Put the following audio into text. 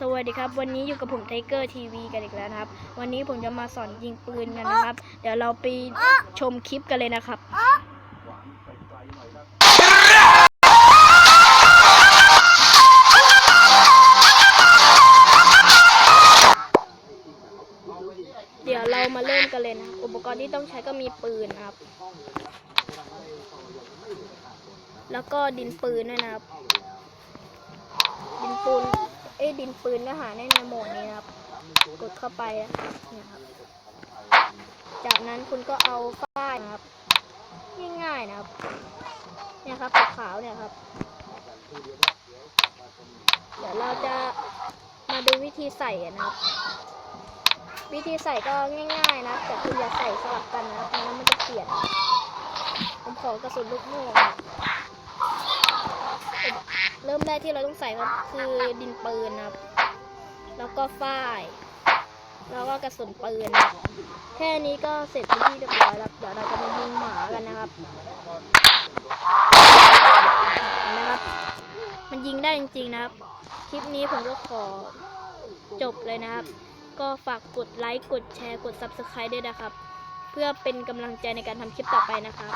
สวัสดีครับ วันนี้อยู่กับผมไทเกอร์ทีวีกันอีกแล้วนะครับ วันนี้ผมจะมาสอนยิงปืนกันนะครับ เดี๋ยวเราไปชมคลิปกันเลยนะครับเดี๋ยวเรามาเริ่มกันเลยนะอุปกรณ์ที่ต้องใช้ก็มีปืนครับ แล้วก็ดินปืนด้วยนะครับ ดินปืนก็หาได้ในโหมดนี้นะครับ กดเข้าไปนี่ยครับ จากนั้นคุณก็เอาฝ้ายนะครับ ง่ายๆนะครับ เนี่ยครับขาวๆเนี่ยครับ เดี๋ยวเราจะมาดูวิธีใส่นะครับ วิธีใส่ก็ง่ายๆนะแต่คุณอย่าใส่สลับกันนะครับไม่งั้นมันจะเปลี่ยนผมขอกระสุนลูกโม่ แรกที่เราต้องใส่ก็คือดินปืนนะครับ แล้วก็ฝ้าย แล้วก็กระสุนปืนครับแค่นี้ก็เสร็จเป็นที่เรียบร้อยแล้วเดี๋ยวเราจะมายิงหมากันนะครับนะครับ มันยิงได้จริงๆนะครับ คลิปนี้ผมก็ขอจบเลยนะครับ ก็ฝากกดไลค์ กดแชร์ กด Subscribe ด้วยนะครับ เพื่อเป็นกำลังใจในการทำคลิปต่อไปนะครับ